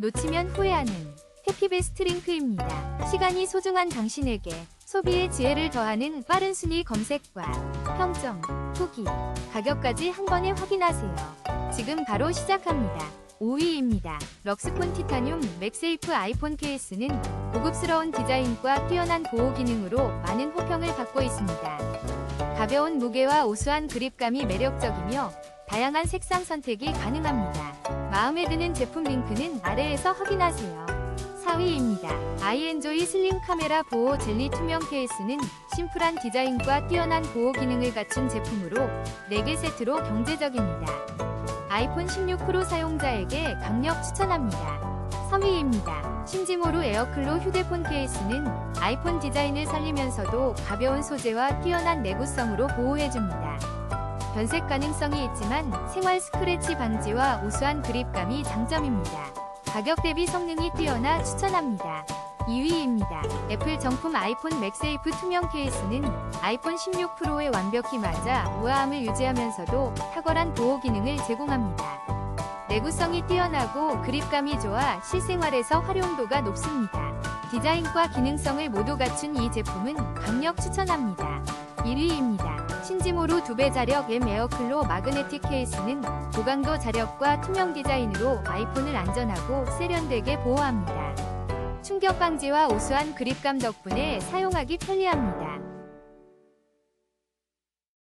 놓치면 후회하는 해피베스트 링크입니다. 시간이 소중한 당신에게 소비의 지혜를 더하는 빠른 순위 검색과 평점, 후기, 가격까지 한 번에 확인하세요. 지금 바로 시작합니다. 5위입니다. 럭스폰 티타늄 맥세이프 아이폰 케이스는 고급스러운 디자인과 뛰어난 보호 기능으로 많은 호평을 받고 있습니다. 가벼운 무게와 우수한 그립감이 매력적이며 다양한 색상 선택이 가능합니다. 마음에 드는 제품 링크는 아래에서 확인하세요. 4위입니다. 아이엔조이 슬림 카메라 보호 젤리 투명 케이스는 심플한 디자인과 뛰어난 보호 기능을 갖춘 제품으로 4개 세트로 경제적입니다. 아이폰 16 프로 사용자에게 강력 추천합니다. 3위입니다. 심지모루 에어클로 휴대폰 케이스는 아이폰 디자인을 살리면서도 가벼운 소재와 뛰어난 내구성으로 보호해줍니다. 변색 가능성이 있지만 생활 스크래치 방지와 우수한 그립감이 장점입니다. 가격 대비 성능이 뛰어나 추천합니다. 2위입니다. 애플 정품 아이폰 맥세이프 투명 케이스는 아이폰 16 프로에 완벽히 맞아 우아함을 유지하면서도 탁월한 보호 기능을 제공합니다. 내구성이 뛰어나고 그립감이 좋아 실생활에서 활용도가 높습니다. 디자인과 기능성을 모두 갖춘 이 제품은 강력 추천합니다. 1위입니다. 신지모루 2배 자력 M 에어클로 마그네틱 케이스는 고강도 자력과 투명 디자인으로 아이폰을 안전하고 세련되게 보호합니다. 충격 방지와 우수한 그립감 덕분에 사용하기 편리합니다.